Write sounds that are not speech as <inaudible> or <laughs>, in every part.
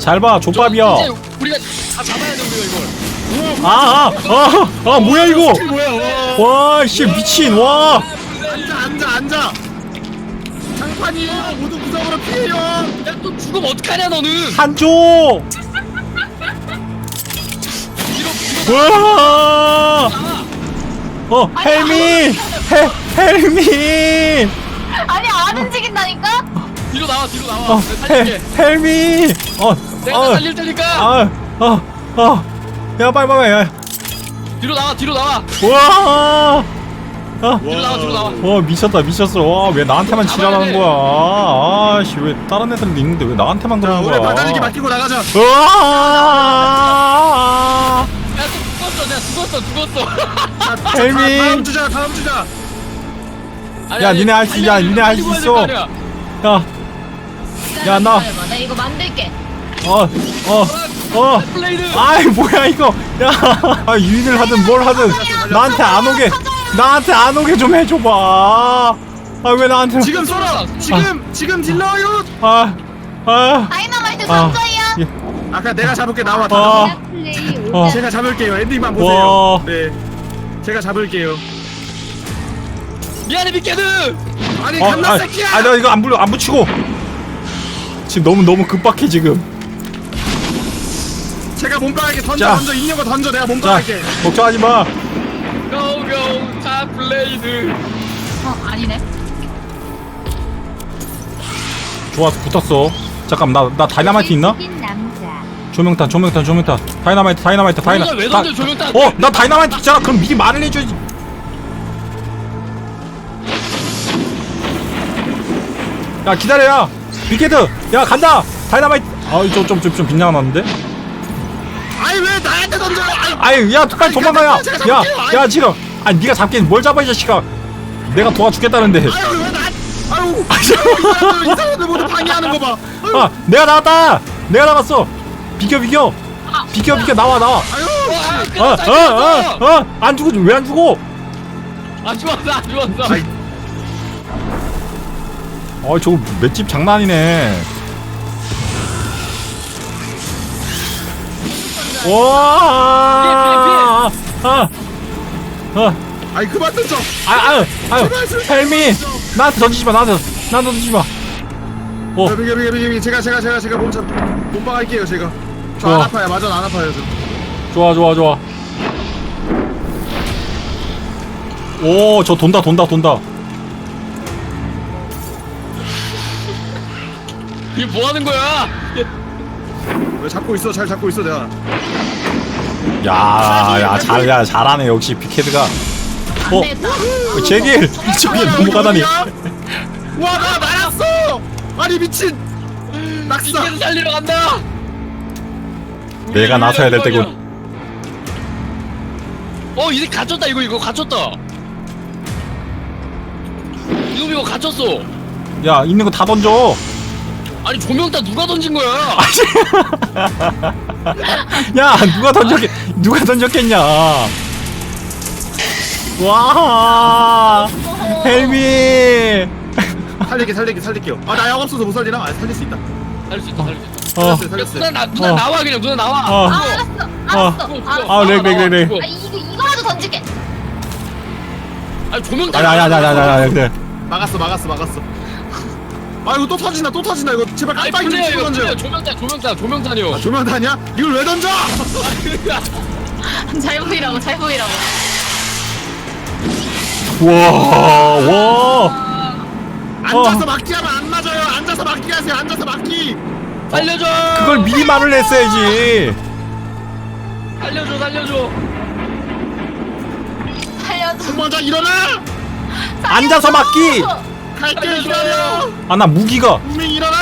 잘봐 족밥이야 이제 우리가 다 잡아야 돼 우리가 이걸. 아아아 아, 아, 뭐야 이거 이게 뭐야 와 와씨 미친 와 앉아 앉아 앉아 장판이에요 모두 구석으로 피해요 야또 죽으면 어떡하냐 너는. 한조 뒤로 뒤로 와 어, 헬미! 헬, 헬미! 아니 안 움직인다니까? 뒤로 나와 뒤로 나와. 어, 내가 헬, 살릴게. 헬미! 어, 내가 어, 살릴 테니까. 아, 어, 어. 야, 빨리, 빨리, 야. 뒤로 나와 뒤로 나와. 와! 아, 뒤로 나와 뒤로 나와. 와, 미쳤다, 미쳤어. 와, 왜 나한테만 지랄하는 거야. 아, 씨, 왜 다른 애들도 있는데 왜 나한테만 자 그러는 우리 거야. 바다리기 맡기고 나가자 으아! 야또 죽었어 내가 죽었어 죽었어. 자, 자, 헬미. 다- 다음 주자 다음 주자 아니, 야, 아니, 니네 할수- 야, 니네 할수 해야 있어. 될 거 아니야. 야, 야, 나- 나 이거 만들게. 어, 어, 어. 아이 뭐야 이거 야 아, 유인을 하든 뭘 하든 나한테 안 오게 나한테 안 오게 좀 해줘봐 아 왜 나한테 지금 쏘라 지금 지금 딜러요 아 아 다이너마이트 아. 던져야. 예. 아까 내가 잡을게 나와 다 아. 나와. 플레이 어. 오자. 제가 잡을게요 엔딩만 와. 보세요 네 제가 잡을게요 미안해 빅헤드. 아니 어, 갓나 아, 새끼야 아 내가 이거 안 불러 안 붙이고 지금 너무 너무 급박해 지금 제가 몸빵할게 던져 자. 던져 있는 거 던져 내가 자 몸빵할게 걱정하지 마 고고 자 블레이드. 어 아니네. 좋아 붙었어 잠깐 나 나 다이나마이트 있나 남자. 조명탄 조명탄 조명탄 다이나마이트 다이나마이트 다이나 왜 던져, 조명탄? 어 나 다이나마이트 있잖아 그럼 미리 말을 해줘야지 야 기다려 야 빅헤드 야 간다 다이나마이트 아 좀좀좀 빗나갔는데 아니 왜 나한테 던져 아이, 아유 야 빨리 도망가야 제가 잡을게요. 야야 지금. 아니 네가 잡긴 뭘 잡아 이 자식아. 내가 도와주겠다는데. 아유 왜 나? 아유, 아유 이 사람들 모두 방해하는 거 봐. 아유, 아 내가 나왔다. 내가 나갔어. 비켜 비켜. 비켜 비켜. 나와 나와. 아유. 와 끝났다 끝났어. 어어어어안 죽어 왜 안 죽어? 안 죽었어 안 죽었어. 아이, 어 저거 맷집 장난 아니네 와 아, 아, 아이 그만 던져. 아, 아유, 아유, 헬미, 나한테 던지지 마, 나한테, 나한테 던지지 마. 어, 자, 여기 여기 여기 여기 제가 제가 제가 제가 몸참 몸빵할게요 제가. 저 안 좋아. 아파요. 맞아 안 아파요 저. 좋아, 좋아, 좋아. 오, 저 돈다, 돈다, 돈다. 이게 뭐 하는 거야? 왜 잡고 있어? 잘 잡고 있어 내가. 야, 야, 잘, 야, 잘하네, 역시 빅헤드가. 안 어, 되겠다. 제길, 저기 넘어가다니. 와나 날았어. 아니 미친. 낙사. 빅헤드 살리러 간다. 내가 나서야 될 때군. 어 이제 갇혔다 이거 이거 갇혔다. 이놈 이거 갇혔어. 야, 있는 거 다 던져. 아니 조명탄 누가 던진 거야? <laughs> 야, 누가 던졌겠, 누가 던졌겠냐. 와, 헬미. 살릴게 살릴게 살릴게요. 아 나 약 없어서 못 살리나? 아 살릴 수 있다. 살릴 수 있다 살릴 수 있다. 어, 살렸어요 야, 살렸어요. 누나 나 누나 어. 나와 그냥 누나 나와. 어. 아, 알았어, 알았어, 죽어, 알았어. 죽어. 아, 렉, 렉, 렉, 렉. 아 이거 이거라도 던질게. 아니 조명탄. 아니, 아니, 아니, 아니, 아니. 막았어 막았어 막았어. 아 이거 또 터진다 또 터진다 이거 제발 깜빡이 좀 치고 던져. 조명탄 조명탄 조명탄이요. 아, 조명탄이야? 이걸 왜 던져? <laughs> 잘 보이라고, 잘 보이라고. 와, 와. 앉아서 어. 막기 하면 안 맞아요. 앉아서 막기 하세요. 앉아서 막기. 살려줘. 그걸 미리 말을 했어야지. 살려줘 살려줘. 살려줘. 먼저 일어나. 앉아서 막기. 갈게. 기다려. 아, 나 무기가. 분명 일어나.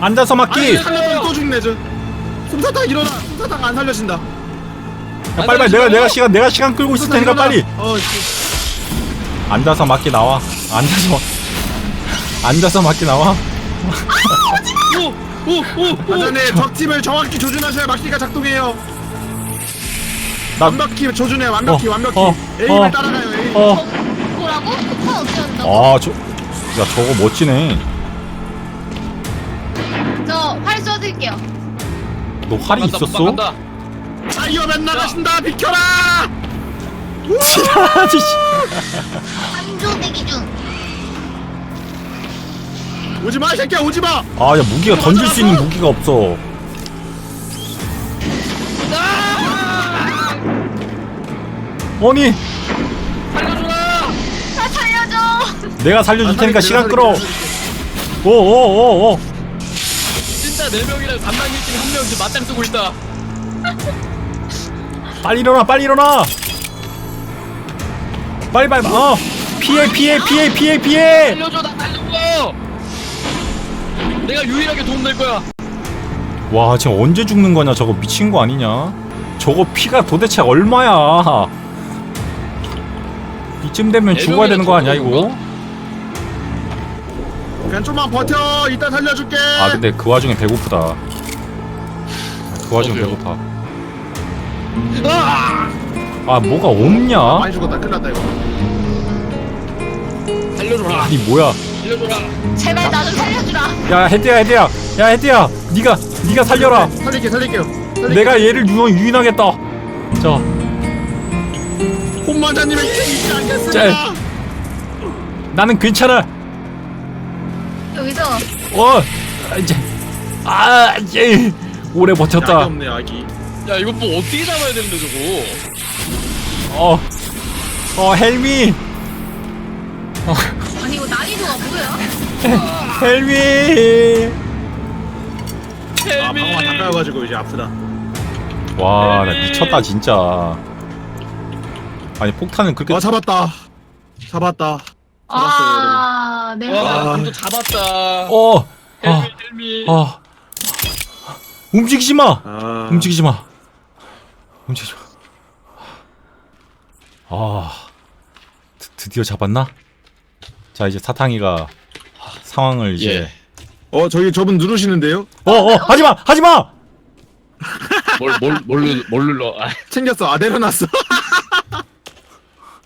앉아서 막기. 아니 살려면 또 죽네 저. 솜사탕 일어나. 솜사탕 안 살려진다. 야, 빨리 빨리 내가 내가 시간 내가 시간 끌고 있을 테니까. 빨리. 어. 씨. 앉아서 맞기 나와. 앉아서 앉아서 맞기 나와. 오오오 맞아네. 적팀을 정확히 조준하셔야 막기가 작동해요. 나 완벽히 조준해. 완벽히 어, 완벽히. 어, 에임을 어. 따라가요. 에임. 어. 뭐라고? 폭탄 어떻게 한다고? 아, 저 야, 저거 멋지네. 저 활 쏘는 살릴게요. 너 활이 간다, 있었어? 간다. 타이어맨 나가신다 비켜라 지랄하지 씨. 한조 대기 중. 오지마 이 새끼야 오지마 아, 야 무기가 던질 수 있는 무기가 없어. 아니, 살려줘라. 나 살려줘. 내가 살려줄 테니까 시간 끌어. 오, 오, 오, 오. 진짜 네 명이랑 반만 일진 한명 지금 맞짱 뜨고 있다. <laughs> 빨리 일어나, 빨리 일어나. 빨리, 빨리, 어. 피해, 피해, 피해, 피해, 피해. 살려줘 나 살려줘. 내가 유일하게 도움 될 거야. 와, 지금 언제 죽는 거냐? 저거 미친 거 아니냐? 저거 피가 도대체 얼마야? 이쯤 되면 네 죽어야 되는 거 아니야, 이거? 그냥 좀만 버텨 이따 살려줄게 아, 근데 그 와중에 배고프다. 그 와중에 저도요. 배고파. 아! 아, 뭐가 없냐? 많이 죽었다 큰일 났다 이거 살려줘라. 아니, 뭐야? 살려줘라. 제발 나 좀 살려주라. 야, 헤드야, 헤드야. 야, 헤드야. 네가 네가 살려라. 살릴게 살릴게요 살릴게. 내가 얘를 유, 유인하겠다. 자, 혼만자님의 킹 있지 않겠습니다 짤. 나는 괜찮아. 여기서 어, 이제 아, 이제 오래 약이 버텼다. 없네 약이 야 이거 뭐 어떻게 잡아야 되는데 저거. 어, 어, 헬미, 아니 이거 난이도가 뭐야? <laughs> 헬미. 아 방어가 다 까여가지고 이제 아프다 와, 나 미쳤다 진짜. 아니 폭탄은 그렇게 아 잡았다 잡았다 아 내가 와, 아. 또 잡았다. 어, 헬미, 아, 헬미. 아, 움직이지 마. 아 움직이지 마. 움직이지 마. 아, 드, 드디어 잡았나? 자 이제 사탕이가 상황을 이제 예. 어 저기 저분 누르시는데요? 어, 어, 하지 마, 하지 마. 뭘 뭘뭘 뭘 눌러? 아, 챙겼어 아 내려놨어 <laughs>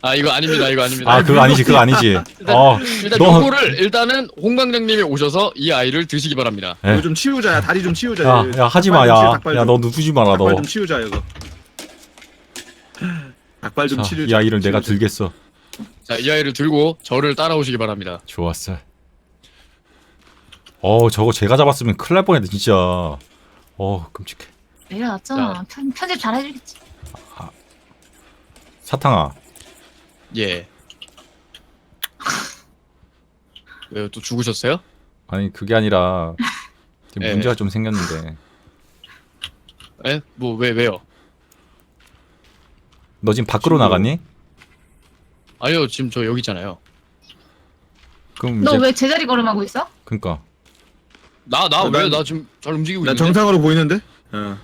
아 이거 아닙니다. 이거 아닙니다. 아, 그거 아니지, 그거 아니지. <laughs> 일단, 어, 일단 너- 요거를 일단은 홍강장님이 오셔서 이 아이를 드시기 바랍니다. 예. 이거 좀 치우자 야 다리 좀 치우자 야, 야, 하지 마, 야, 닭발 야, 좀, 너 누르지 마라, 닭발 너. 좀 치우자 이거 닭발 좀 자, 치우자 이 아이를 내가 치우자. 들겠어. 자, 이 아이를 들고 저를 따라오시기 바랍니다. 좋았어. 어, 저거 제가 잡았으면 큰일 날 뻔했다, 진짜. 어, 끔찍해. 내려놨잖아. 편, 편집 잘 해주겠지. 사탕아, 예. <laughs> 왜요? 또 죽으셨어요? 아니 그게 아니라 지금 예. 문제가 좀 생겼는데. 예? 뭐왜 왜요? 너 지금 밖으로 지금- 나갔니? 아니요, 지금 저 여기 있잖아요. 그럼 너 이제 왜 제자리 걸음하고 있어? 그러니까 나나 어, 왜 난- 나 지금 잘 움직이고 나 있는데? 정상으로 보이는데? 어.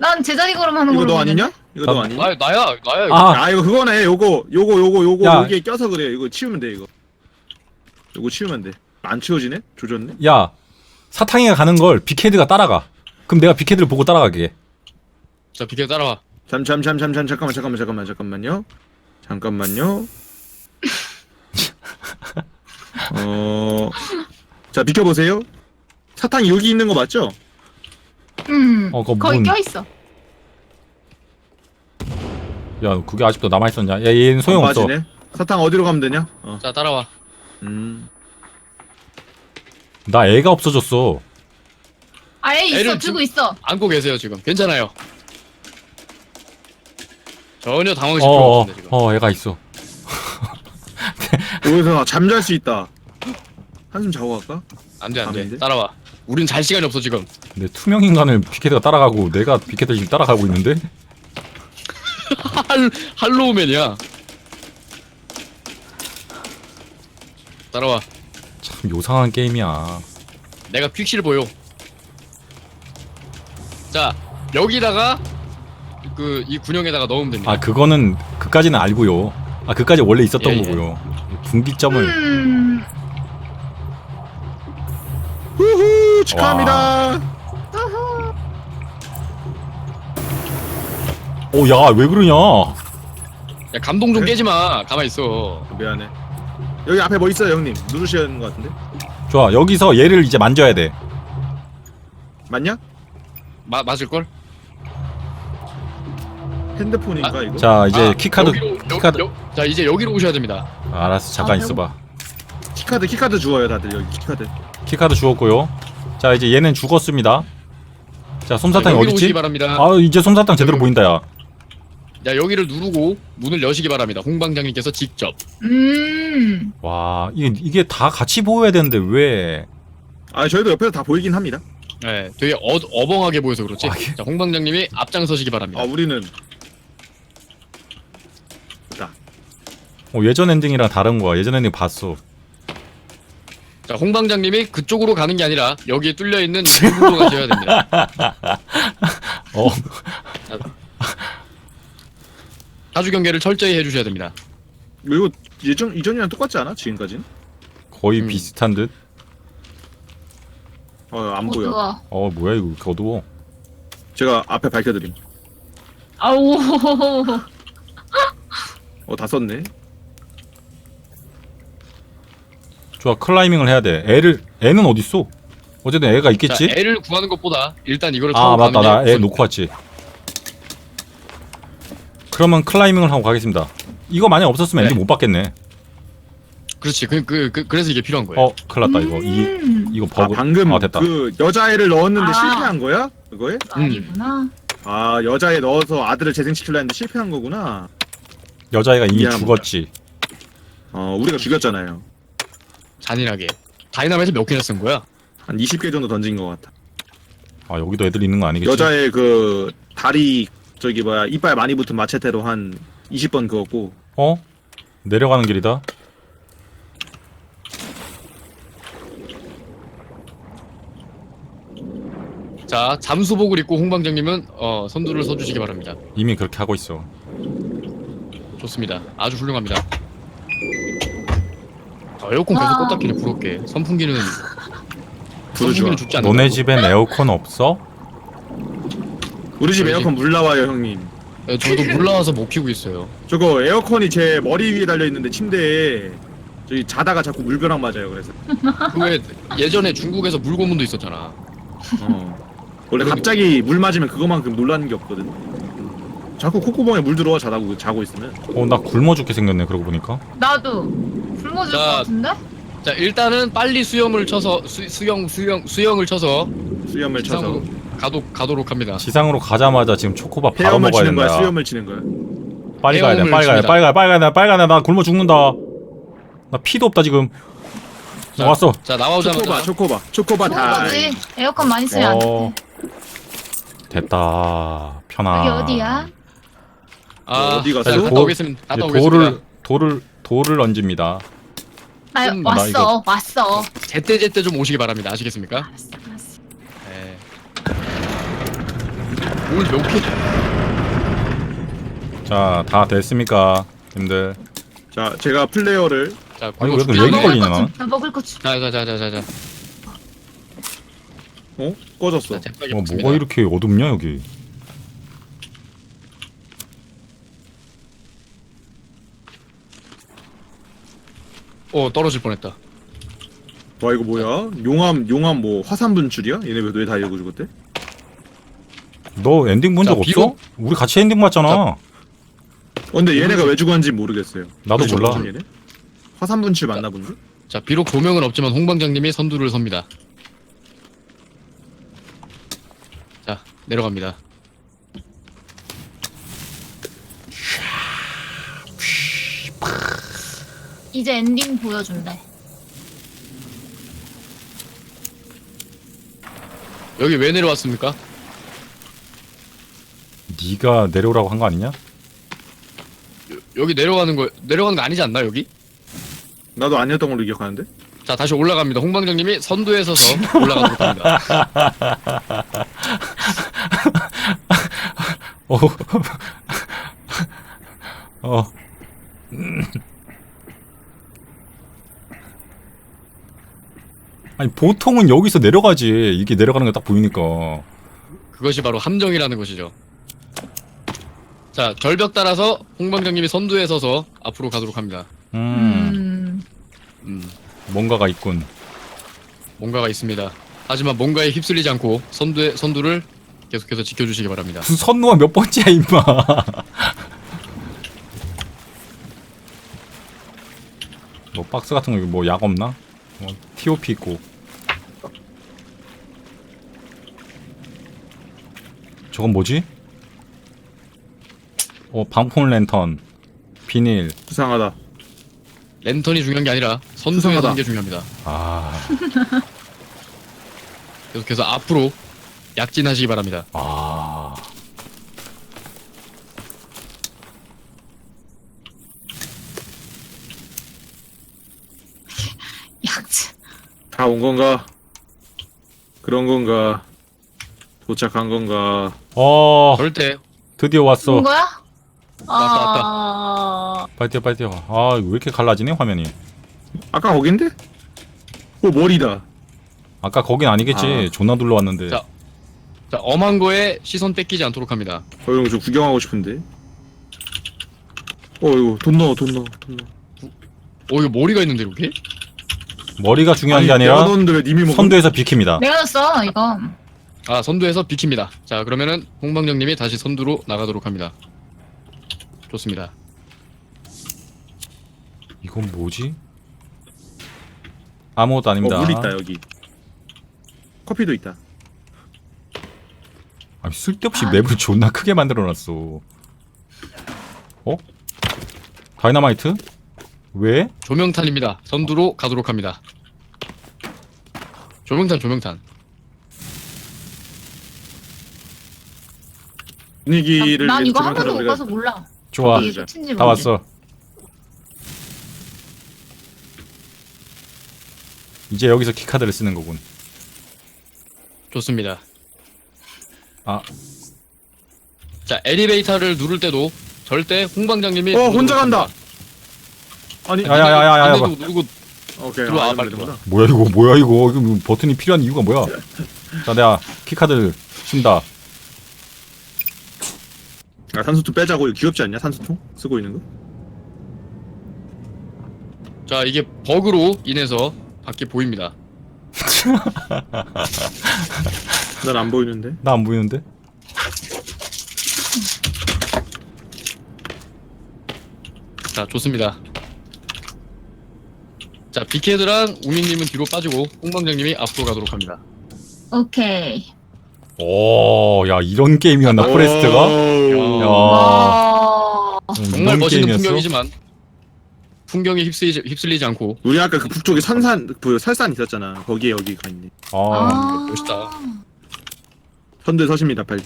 난 제자리 걸음하는 이거 걸로 너 보이는데? 아니냐? 이거 너 나- 아니냐? 나 나야 나야. 이거. 아, 아 이거 그거네 요거 요거 요거 요거 야. 여기에 껴서 그래 이거 치우면 돼 이거 요거 치우면 돼안 치워지네? 조졌네? 야 사탕이가 가는 걸 빅헤드가 따라가. 그럼 내가 빅헤드를 보고 따라가게. 자 비켜 따라와. 잠잠잠잠잠 잠깐만 잠깐만 잠깐만 잠깐만요 잠깐만요 <laughs> 어자 비켜보세요 사탕이 여기 있는 거 맞죠? 음. 어, 그거 거기 문- 껴있어. 야 그게 아직도 남아 있었냐? 야 얘는 소용 안 없어. 빠지네 사탕 어디로 가면 되냐? 어. 자 따라와. 음. 나 애가 없어졌어. 아예 있어. 애를 들고 좀- 있어. 안고 계세요 지금. 괜찮아요. 전혀 당황하실 필요 어, 어, 없습니다 지금. 어, 애가 있어. 여기서 잠잘 수 있다 한숨 자고 갈까? 안돼 안돼. 따라와. 우린 잘 시간이 없어 지금. 근데 투명 인간을 빅헤드가 따라가고 내가 빅헤드를 지금 따라가고 있는데? 할 할로우맨이야. 따라와. 참 요상한 게임이야. 내가 퀵실 보여. 자 여기다가 그 이 군형에다가 넣으면 됩니다. 아 그거는 그까지는 알고요. 아 그까지 원래 있었던 예, 예. 거고요. 분기점을 음. 후후 축하합니다. 어야왜 그러냐? 야 감동 좀 그래? 깨지 마. 가만 있어. 미안해 여기 앞에 뭐 있어요 형님 누르셔야 하는 거 같은데 좋아 여기서 얘를 이제 만져야 돼. 맞냐? 마, 맞을 걸? 핸드폰인가 아, 이거? 자 이제 아, 키카드 여기로, 키카드 여, 여, 자 이제 여기로 오셔야 됩니다. 알았어 잠깐 아, 있어봐 키카드 키카드 주워요 다들 여기 키카드. 키카드 주었고요 자 이제 얘는 죽었습니다 자 솜사탕이 여기로 어딨지? 오시기 바랍니다. 아 이제 솜사탕 제대로 보인다 야 자 여기를 누르고 문을 여시기 바랍니다. 홍방장님께서 직접. 음. 와 이게 이게 다 같이 보여야 되는데 왜? 아 저희도 옆에서 다 보이긴 합니다. 네, 되게 어, 어벙하게 보여서 그렇지. 아, 자 홍방장님이 앞장서시기 바랍니다. 아 우리는 어, 예전 엔딩이랑 다른 거야. 예전 엔딩 봤어. 자 홍방장님이 그쪽으로 가는 게 아니라 여기에 뚫려 있는 입구로 가셔야 됩니다. <laughs> 어 사주 경계를 철저히 해주셔야 됩니다. 이거 예전 이전이랑 똑같지 않아? 지금까지는? 거의 음. 비슷한 듯. 어안 보여. 어두워. 어 뭐야 이거 이렇게 어두워. 제가 앞에 밝혀드림. 아우. <laughs> 어다 썼네. 좋아 클라이밍을 해야 돼. 애를 애는 어디 있어? 어쨌든 애가 있겠지? 자 애를 구하는 것보다 일단 이거를 아 타고 맞다 가는 나게애 우선- 놓고 왔지. 그러면 클라이밍을 하고 가겠습니다. 이거 만약 없었으면 네. 엔딩 못 받겠네. 그렇지. 그, 그, 그 그 래서 이게 필요한 거예요. 어 큰일 났다 이거 이 음. 이거 아 버그. 방금 아 됐다. 그 여자애를 넣었는데 아. 실패한 거야? 그거에? 아니구나. 아 여자애 넣어서 아들을 재생시키려 했는데 실패한 거구나. 여자애가 이미 미안합니다. 죽었지. 어 우리가 죽였잖아요. 잔인하게. 다이나마이트 몇 개나 쓴 거야? 한 20개 정도 던진 것 같아. 아 여기도 애들 있는 거 아니겠지? 여자애 그 다리 저기 뭐야 이빨 많이 붙은 마체테로 한 20번 그었고 어? 내려가는 길이다. 자 잠수복을 입고 홍방장님은 어, 선두를 서주시기 바랍니다. 이미 그렇게 하고 있어. 좋습니다. 아주 훌륭합니다. 아, 에어컨 계속 와. 껐다 키네 부럽게. 선풍기는 좋아. 선풍기는 죽지 않는 너네 집엔 에어컨 없어? 우리 집 에어컨 물 나와요 형님. 네, 저도 물 나와서 못 피고 있어요. 저거 에어컨이 제 머리 위에 달려 있는데 침대에 저기 자다가 자꾸 물벼락 맞아요 그래서. 그왜 예전에 중국에서 물고문도 있었잖아. 어. 원래 갑자기 물 맞으면 그거만큼 놀라는 게 없거든. 자꾸 콧구멍에 물 들어와 자다고 자고 있으면. 어 나 굶어 죽게 생겼네 그러고 보니까. 나도 굶어질 자, 것 같은데? 자 일단은 빨리 수염을 쳐서 수, 수영 수영 수영을 쳐서 수염을 쳐서 지상으로 가도 가도록 합니다. 지상으로 가자마자 지금 초코바 바로 헤엄을 먹어야 치는 거야. 된다. 수염을 치는 거야. 빨리 가야 돼. 헤엄을 빨리 가야 돼. 칩니다. 빨리 가야 돼. 빨리 가야 돼. 빨리 가야 돼. 나 굶어 죽는다. 나 피도 없다 지금. 자, 왔어. 자 나오자마자 초코바, 초코바, 초코바 다. 에어컨 많이 쓰면 안 어. 돼. 됐다. 편하. 여기 어디야? 아, 어디 갔어? 자, 갔다 도- 오겠습니다. 갔다 이제 오겠습니다. 돌을 돌을 돌을 얹습니다. 나 좀- 나 왔어. 이거- 왔어. 제때 제때 좀 오시기 바랍니다. 아시겠습니까? 알았어. 알았어. 네. 오늘 몇 개? 자, 다 됐습니까? 님들. 자, 제가 플레이어를 자, 아니, 왜 렉이 전에- 걸리냐, 나 나는? 나 먹을 거 주. 자, 자, 자, 자, 자, 자. 어 꺼졌어. 자, 재빨리 어, 먹습니다. 뭐가 이렇게 어둡냐 여기? 어, 떨어질 뻔했다. 와 이거 뭐야? 용암 용암 뭐 화산 분출이야? 얘네 왜 다 이러고 죽었대? 너 엔딩 본적 자, 없어? 비록- 우리 같이 엔딩 봤잖아. 어, 근데 얘네가 왜 죽었는지 모르겠어요. 나도 몰라. 얘네? 화산 분출 맞나 본데? 자, 비록 조명은 없지만 홍방장님이 선두를 섭니다. 자, 내려갑니다. 이제 엔딩 보여준대. 여기 왜 내려왔습니까? 네가 내려오라고 한 거 아니냐? 여 기 내려가는 거 내려가는 거 아니지 않나 여기? 나도 아니었던 걸로 기억하는데. 자, 다시 올라갑니다. 홍방장님이 선두에 서서 <laughs> 올라가도록 합니다. 어. <laughs> 어. 아니 보통은 여기서 내려가지. 이게 내려가는 게딱 보이니까. 그것이 바로 함정이라는 것이죠. 자, 절벽 따라서 홍방장님이 선두에 서서 앞으로 가도록 합니다. 음, 음. 음, 뭔가가 있군. 뭔가가 있습니다. 하지만 뭔가에 휩쓸리지 않고 선두에 선두를 계속해서 지켜주시기 바랍니다. 무슨 선노가 몇 번째야 임마 <laughs> 뭐 박스 같은 거 뭐 약 없나? 어, TOP 있고 저건 뭐지? 어 방풍 랜턴 비닐 수상하다. 랜턴이 중요한 게 아니라 선두에 수상하다. 서는 게 중요합니다. 아, <laughs> 계속해서 앞으로 약진하시기 바랍니다. 아. <laughs> 약지. 다온 건가? 그런 건가? 도착한 건가? 어 절대 드디어 온 왔어 거야? 왔다, 왔다. 아... 빨리 뛰어 빨리 뛰어 아 이거 왜 이렇게 갈라지네 화면이 아까 거긴데? 오 머리다. 아까 거긴 아니겠지 아. 존나 둘러왔는데 자. 자, 엄한 거에 시선 뺏기지 않도록 합니다. 어 이거 좀 구경하고 싶은데. 어 이거 돈 넣어 돈 넣어 돈 넣어. 오, 이거 머리가 있는데, 이렇게? 머리가 중요한 게 아니라 넣었는데 왜 님이 먹어? 선두에서 비킵니다 내가 줬어 이거. 아, 선두에서 비킵니다. 자, 그러면은 홍방정님이 다시 선두로 나가도록 합니다. 좋습니다. 이건 뭐지? 아무것도 아닙니다 어, 물 있다 여기. 커피도 있다. 아니, 쓸데없이 맵을 존나 크게 만들어놨어 어? 다이너마이트? 왜? 조명탄입니다. 선두로 가도록 합니다. 조명탄, 조명탄. 분위기를 난 이거 한 번도 못 가서 몰라. 좋아 이게 다 끝인지 다 모르겠어. 왔어 이제 여기서 키카드를 쓰는 거군 좋습니다. 아 자, 엘리베이터를 누를 때도 절대 홍방장님이 어 누르도록 혼자 간다. 아니 야 야 야 야야 안에도 누르고 오케이 들어와, 아, 빨리 되는구나. 뭐야 이거 뭐야 이거 이거 뭐 버튼이 필요한 이유가 뭐야 자 내가 키카드를 쓴다 아 산소통 빼자고 이거 귀엽지 않냐 산소통 쓰고 있는 거? 자, 이게 버그로 인해서 밖에 보입니다. <laughs> 난 안 보이는데. 나 안 보이는데? 자, 좋습니다. 자, 빅헤드랑 우민님은 뒤로 빠지고 홍방장님이 앞으로 가도록 합니다. 오케이. 오 야 이런 게임이었나 오. 포레스트가? 야. 야 와. 음, 정말 이런 멋있는 게임이었어? 풍경이지만 풍경에 휩쓸리지, 휩쓸리지 않고 우리 아까 그 북쪽에 산산 그 설산 있었잖아. 거기에 여기 가 있네. 아 아. 멋있다. 선두에 서십니다 빨리.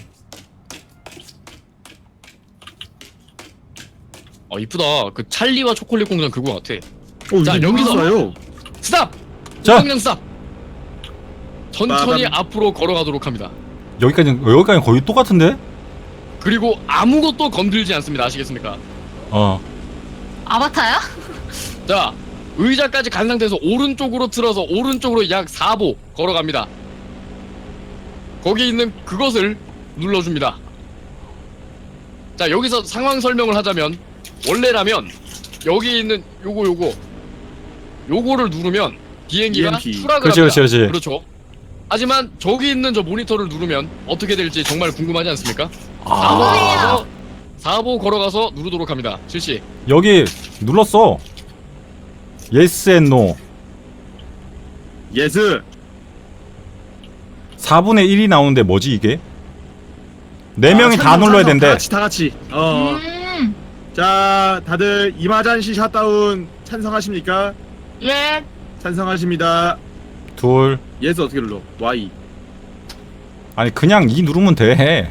어 이쁘다. 그 찰리와 초콜릿 공장 그거 같아. 어 자, 이게 여기서. 있어요. 스탑. 자. 홍방장 스탑. 천천히 빠밤. 앞으로 걸어가도록 합니다. 여기까지 여기까지 거의 똑같은데? 그리고 아무것도 건들지 않습니다. 아시겠습니까? 어 아바타야? <laughs> 자, 의자까지 간 상태에서 오른쪽으로 틀어서 오른쪽으로 약 4보 걸어갑니다. 거기 있는 그것을 눌러줍니다. 자, 여기서 상황 설명을 하자면 원래라면 여기 있는 요거 요거 요거를 누르면 비행기가 EMP. 추락을 그렇지 합니다. 그렇지 그렇지 그렇죠. 하지만 저기 있는 저 모니터를 누르면 어떻게 될지 정말 궁금하지 않습니까? 아 4보 걸어가서 4보 걸어가서 누르도록 합니다. 실시. 여기 눌렀어 yes and no 예스. 4분의 1이 나오는데 뭐지 이게? 네 아, 명이 다 찬성, 눌러야 찬성. 된대 다 같이 다 같이. 어. 음. 자 다들 이마잔시 샷다운 찬성하십니까? 예. 찬성하십니다. 둘 예스 어떻게 눌러? Y. 아니 그냥 이 누르면 돼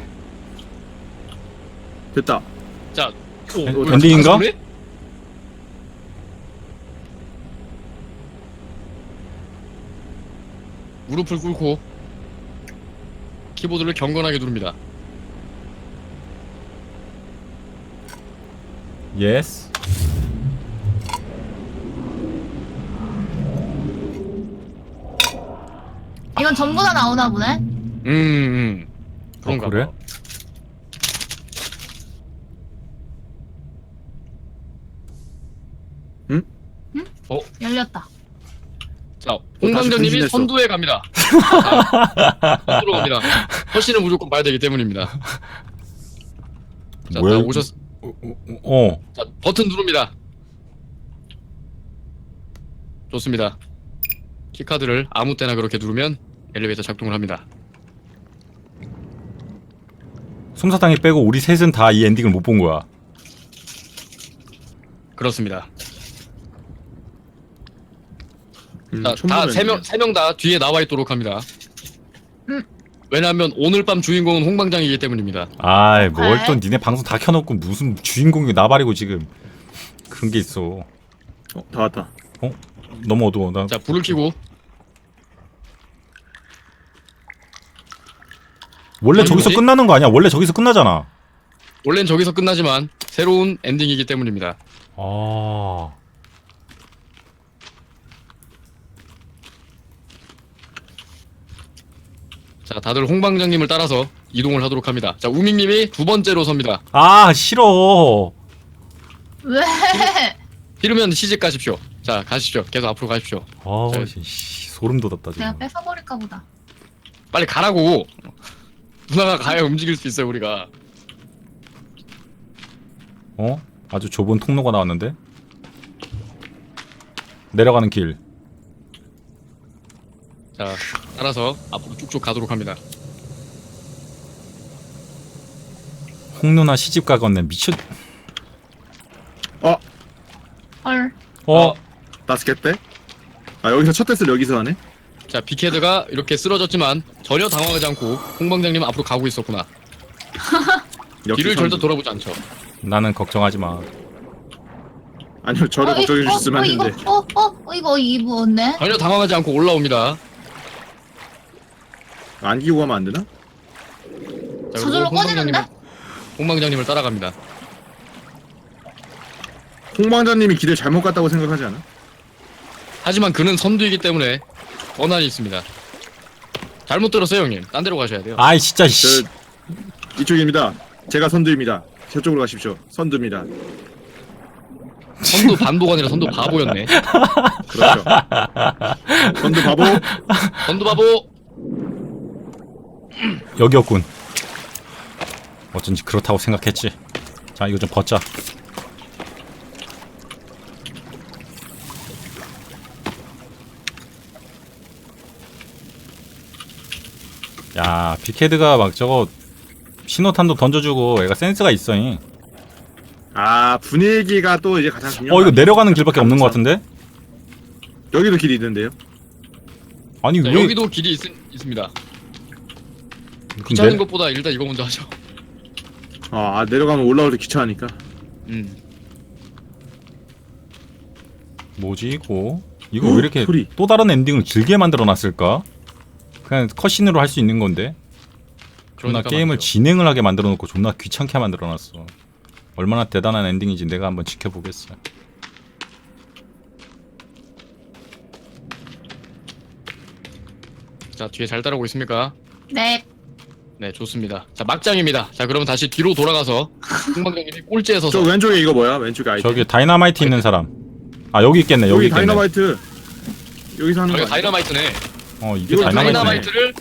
됐다. 자, 어, 엔- 왜 엔딩인가? 그래? 무릎을 꿇고 키보드를 경건하게 누릅니다. yes 이건 전부 다 나오나 보네. 음, 음. 그런가 어, 그래? 봐. 열렸다. 자, 홍방장님이 분신했어. 선두에 갑니다. <laughs> 자, 선두로 갑니다. 허씨는 무조건 봐야 되기 때문입니다. 자, 뭐야, 다 이거? 오셨. 어 자, 버튼 누릅니다. 좋습니다. 키카드를 아무 때나 그렇게 누르면 엘리베이터 작동을 합니다. 솜사탕이 빼고 우리 셋은 다 이 엔딩을 못 본 거야 그렇습니다. 음, 다 세 명. 세 명 다 뒤에 나와 있도록 합니다. 음. 왜냐하면 오늘 밤 주인공은 홍방장이기 때문입니다. 아이 뭘또 네. 니네 방송 다 켜놓고 무슨 주인공이 나발이고 지금 그런 게 있어 어, 다 왔다. 너무 어두워 나 자, 불을 켜고 원래 아니, 저기서 뭐지? 끝나는 거 아니야 원래 저기서 끝나잖아 원래는 저기서 끝나지만 새로운 엔딩이기 때문입니다. 아 자, 다들 홍방장님을 따라서 이동을 하도록 합니다. 자, 우밍님이 두 번째로 섭니다. 아 싫어 왜? 싫으면 시집 가십시오. 자, 가십시오. 계속 앞으로 가십시오. 아 자, 씨, 소름 돋았다 내가 지금 뺏어버릴까 보다. 빨리 가라고. 누나가 가야 움직일 수 있어요, 우리가. 어 아주 좁은 통로가 나왔는데 내려가는 길 자, 따라서 앞으로 쭉쭉 가도록 합니다. 홍누나 시집 가겠네 미쳤 헐. 어 나스켓 때? 아 여기서 첫 테스트를 여기서 하네? 자, 빅헤드가 이렇게 쓰러졌지만 전혀 당황하지 않고 홍방장님은 앞으로 가고 있었구나. <laughs> 뒤를. 절대 돌아보지 않죠. 나는 걱정하지 마 아니요 저를 어, 이- 걱정해 주셨으면 어, 어, 했는데 이거, 어, 어, 어, 이거 이부었네. 전혀 당황하지 않고 올라옵니다. 안 끼고 가면 안 되나? 자, 저절로 꺼지는데? 홍방장님을 따라갑니다. 홍방자님이 길을 잘못 갔다고 생각하지 않아? 하지만 그는 선두이기 때문에 권한이 있습니다. 잘못 들었어요, 형님. 딴 데로 가셔야 돼요. 아이 진짜 저씨 이쪽입니다. 제가 선두입니다. 저쪽으로 가십시오. 선두입니다. 선두 반도가 아니라 선두 바보였네. <laughs> 그렇죠. 선두 바보. 선두 바보. 여기였군 어쩐지 그렇다고 생각했지 자 이거 좀 벗자 야 빅헤드가 막 저거 신호탄도 던져주고 애가 센스가 있어 잉. 아 분위기가 또 이제 가장 중요한. 어 이거 거 내려가는 길밖에 없는 것 같은데? 여기도 길이 있는데요. 아니 자, 왜 여기도 길이 있, 있습니다. 귀찮은 내- 것보다 일단 이거 먼저 하죠. 아, 아, 내려가면 올라올 때 귀찮으니까. 음. 뭐지 이거? 이거 어, 왜 이렇게 <gasps> 소리. 또 다른 엔딩을 길게 만들어놨을까? 그냥 컷신으로 할 수 있는 건데 존나 그러니까 게임을 말이죠. 진행을 하게 만들어 놓고 존나 귀찮게 만들어 놨어 얼마나 대단한 엔딩인지 내가 한번 지켜보겠어 자, 뒤에 잘 따라오고 있습니까? 네. 네, 좋습니다. 자, 막장입니다. 자, 그러면 다시 뒤로 돌아가서 홍방장님이 꼴찌에 저 서서 왼쪽에 이거 뭐야? 왼쪽에 아이템. 저기 다이나마이트 있는 사람 아 여기 있겠네 여기 여기 있겠네 다이너마이트. 여기서 하는 거 아니야? 다이너마이트네. 어 이게 다이너마이트를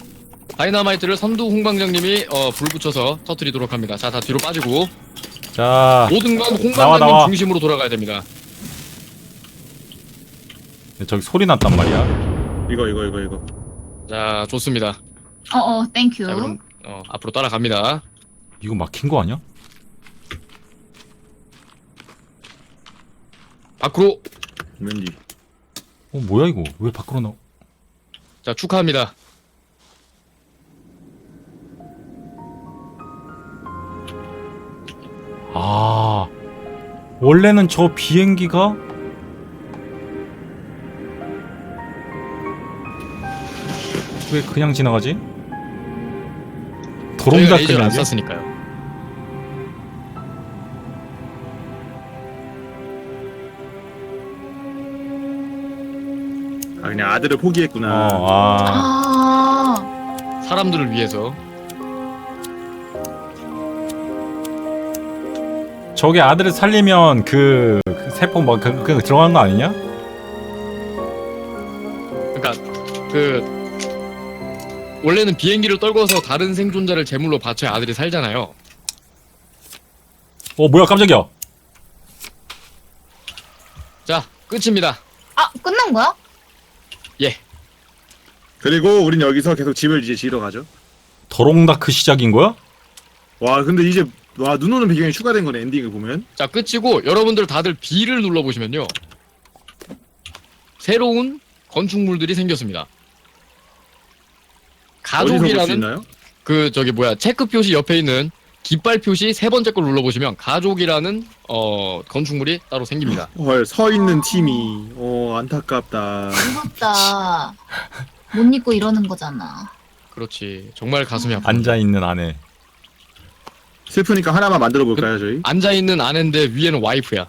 다이너마이트를 선두 홍방장님이 어, 불 붙여서 터뜨리도록 합니다. 자, 다 뒤로 빠지고 자 모든 건 홍방장님 나와, 나와. 중심으로 돌아가야 됩니다. 저기 소리 났단 말이야 이거 이거 이거 이거. 자, 좋습니다. 어, 어, 땡큐. 자, 그럼 어, 앞으로 따라갑니다. 이거 막힌 거 아니야? 밖으로 왠지. 어 뭐야 이거 왜 밖으로 나와 자, 축하합니다. 아 원래는 저 비행기가 왜 그냥 지나가지? 저희가 레이저를 안 그냥 쐈으니까요. 그냥 아들을 포기했구나. 어, 아 아, 사람들을 위해서 저게 아들을 살리면 그, 그 세포 뭐 그, 그 들어가는 거 아니냐? 그러니까 그 원래는 비행기를 떨궈서 다른 생존자를 제물로 바쳐야 아들이 살잖아요. 어 뭐야 깜짝이야 자, 끝입니다. 아 끝난 거야? 예. 그리고 우린 여기서 계속 집을 이제 지으러 가죠. 더롱다크 시작인 거야? 와 근데 이제 와 눈 오는 배경이 추가된 거네 엔딩을 보면. 자, 끝이고 여러분들 다들 B를 눌러 보시면요. 새로운 건축물들이 생겼습니다. 어디서 볼 수 가족이라는 있나요? 그 저기 뭐야 체크 표시 옆에 있는 깃발 표시 세 번째 걸 눌러 보시면 가족이라는 어 건축물이 따로 생깁니다. 헐 서 있는 팀이 어 안타깝다. 무섭다. 못 입고 이러는 거잖아. 그렇지. 정말 가슴이 아파. 앉아 있는 아내 슬프니까 하나만 만들어 볼까요 저희? 앉아 있는 아내인데 위에는 와이프야.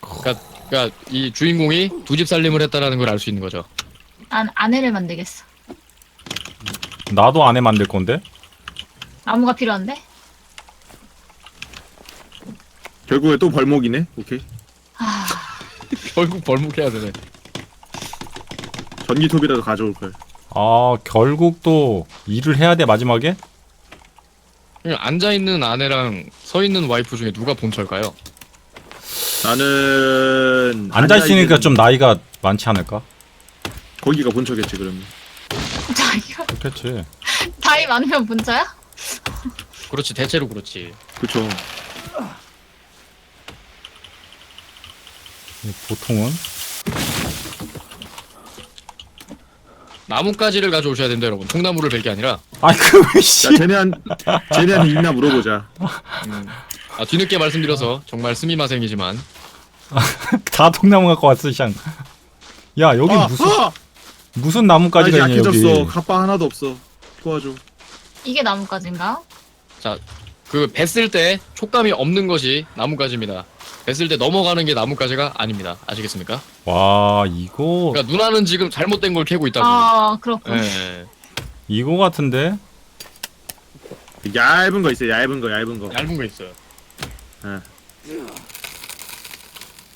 그러니까, 그러니까 이 주인공이 두 집 살림을 했다라는 걸 알 수 있는 거죠. 난 아내를 만들겠어. 나도 아내 만들 건데 나무가 필요한데? 결국에 또 벌목이네. 오케이. 아 <laughs> 결국 벌목해야 되네. 전기톱이라도 가져올 걸. 아 결국 또 일을 해야 돼 마지막에? 그냥 앉아 있는 아내랑 서 있는 와이프 중에 누가 본철까요? 나는 앉아 있으니까 좀 나이가 많지 않을까? 거기가 본처겠지 그러면. 자기가 그렇겠지 나이 많으면 문자야? 그렇지 대체로 그렇지. 그쵸. 보통은 나뭇가지를 가져오셔야 된다 여러분. 통나무를 벨 게 아니라. 아이 그씨 자 쟤네 한 쟤네한테 있나 물어보자. 아 뒤늦게 말씀드려서 정말 스미마생이지만 <laughs> 다 통나무 갖고 왔어 샹. 야 여기 아, 무슨 아! 무슨 나뭇가지가 아, 있냐 이제 약해졌어. 여기 갑바 하나도 없어. 도와줘. 이게 나뭇가지인가? 그 뱄을 때 촉감이 없는 것이 나뭇가지입니다. 뱄을 때 넘어가는 게 나뭇가지가 아닙니다. 아시겠습니까? 와 이거 그러니까 누나는 지금 잘못된 걸 캐고 있다고. 아 그렇군. 예. 이거 같은데 얇은 거 있어요. 얇은 거, 얇은 거. 얇은 거 있어요.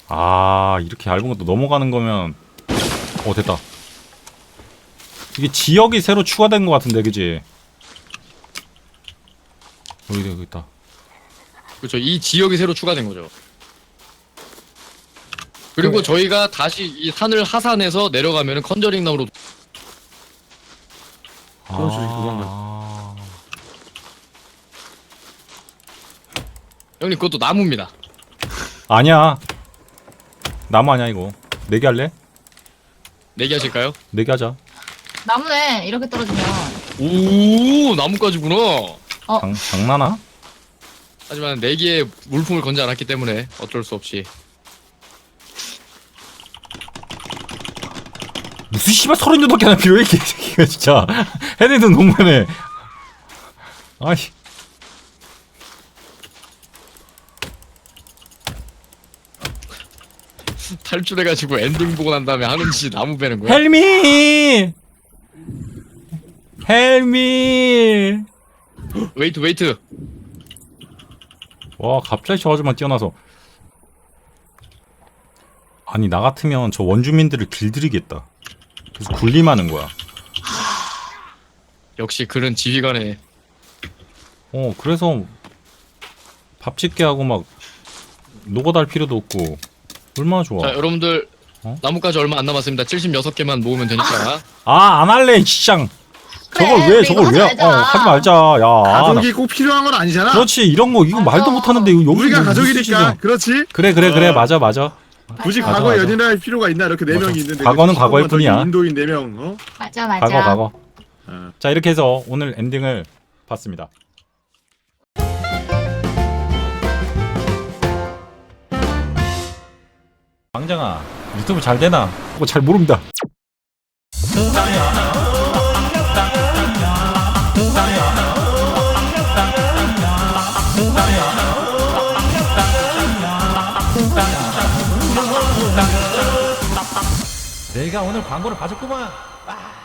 아 이렇게 얇은 것도 넘어가는 거면 어 됐다 이게 지역이 새로 추가된 것 같은데 그지 여기 여기 있다 그렇죠. 이 지역이 새로 추가된 거죠. 그리고 저희가 다시 이 산을 하산해서 내려가면은 컨저링 나무로 그건가. 아 형님 그것도 나무입니다. 아니야 나무 아니야 이거 네개 할래 내기 하실까요? 네개 하자 나무네 이렇게 떨어지면 오 나무까지구나. 어. 장, 장난아? 하지만 내기에 물품을 건지 않았기 때문에 어쩔 수 없이. 무슨 씨발 서른여덟 개나 필요해 개새끼가 진짜. 해내도 너무하네 아이 탈출해가지고 엔딩 보고 난 다음에 하는 짓이 나무 베는 거야? 헬미! 헬미 <gasps> 웨이트 웨이트. 와 갑자기 저 아줌마 뛰어나서. 아니 나 같으면 저 원주민들을 길들이겠다. 그래서 군림하는 거야. <sighs> 역시 그런 지휘관의 어 그래서 밥 짓게 하고 막 노고달 필요도 없고. 얼마나 좋아. 자 여러분들 어? 나무까지 얼마 안 남았습니다. 76개만 모으면 되니까. <laughs> 아 안 할래 저걸 왜 저걸 이거 하지 어, 말자. 하지 말자 야 나- 가족이 꼭 필요한 건 아니잖아. 그렇지 이런 거 이거 맞아. 말도 못하는데 이거 여기 우리가 무슨 가족이니까. 그렇지. 그래 그래 그래 어. 맞아 맞아 굳이 맞아, 맞아. 연인할 필요가 있나 이렇게 네 맞아. 명이 있는데 과거는 그 과거일 저기 뿐이야. 인도인 네 명. 어? 맞아 맞아. 과거 과거 어. 자 이렇게 해서 오늘 엔딩을 봤습니다 왕장아 유튜브 잘 되나? 뭐 잘 모릅니다 내가 오늘 광고를 봐줬구만 아.